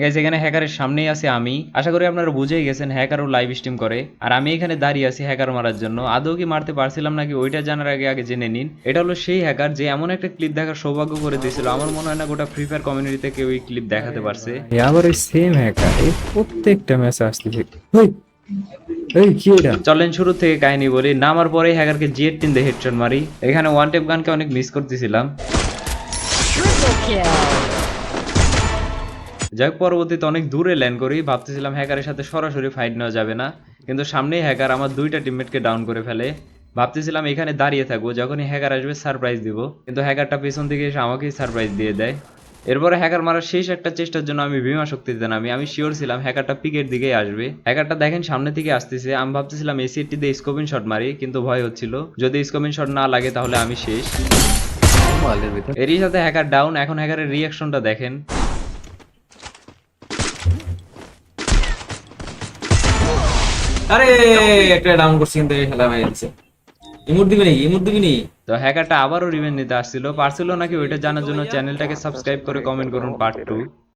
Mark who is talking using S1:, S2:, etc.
S1: Guys এখানে হ্যাকারের সামনেই আছি আমি। আশা করি আপনারা বুঝেই গেছেন হ্যাকারও লাইভ স্ট্রিম করে। আর আমি এখানে দাঁড়িয়ে আছি হ্যাকার মারার জন্য। আদৌ কি মারতে পারছিলাম নাকি ওইটা জানার আগে আগে জেনে নিন। এটা হলো সেই হ্যাকার যে এমন একটা ক্লিপ দেখার সৌভাগ্য করে দিয়েছিল। আমার মনে হয় না গোটা ফ্রি ফায়ার কমিউনিটিতে কেউ এই ক্লিপ দেখাতে পারছে।
S2: আবার ওই সেম হ্যাকার। এই প্রত্যেকটা ম্যাচে আসতেছে ওই এই কি এটা?
S1: চলেন শুরু থেকে কাহিনী বলি। নামার পরে হ্যাকারকে জিএর টিন দিয়ে হেডশট মারি। এখানে ওয়ান টেপ গানকে অনেক মিস করতেছিলাম. যাই পরবর্তীতে অনেক দূরে ল্যান্ড করি। ভাবতেছিলাম হ্যাকারের সাথে সরাসরি ফাইট নেওয়া যাবে না। কিন্তু সামনেই হ্যাকার আমার দুইটা টিমমেটকে ডাউন করে ফেলে। ভাবতেছিলাম এখানে দাঁড়িয়ে থাকব যখনই হ্যাকার আসবে সারপ্রাইজ দিব। কিন্তু হ্যাকারটা পেছন থেকে এসে আমাকেই সারপ্রাইজ দিয়ে দেয়। এরপরে হ্যাকার মারার শেষ একটা চেষ্টার জন্য আমি বিমা শক্তিতে নামি। আমি শিওর ছিলাম হ্যাকারটা পিকের দিকেই আসবে। হ্যাকারটা দেখেন সামনে থেকে আসতেছে। আমি ভাবতেছিলাম এসিএটি দিয়ে স্কোপিং শট মারি কিন্তু ভয় হচ্ছিল। যদি স্কোপিং শট না লাগে তাহলে আমি শেষ। এরই সাথে হ্যাকার ডাউন এখন হ্যাকারের রিয়াকশনটা দেখেন।
S2: আরে, একটা ডাউন করছি, কিন্তু খেলা হয়ে যাচ্ছে ইমোট দিবি নাকি ইমোট দিবি
S1: তো হ্যাকারটা আবারও রিভেন নিতে আসছিল। পারছিল নাকি? ওইটা জানার জন্য চ্যানেলটাকে সাবস্ক্রাইব করে কমেন্ট করুন পার্ট টু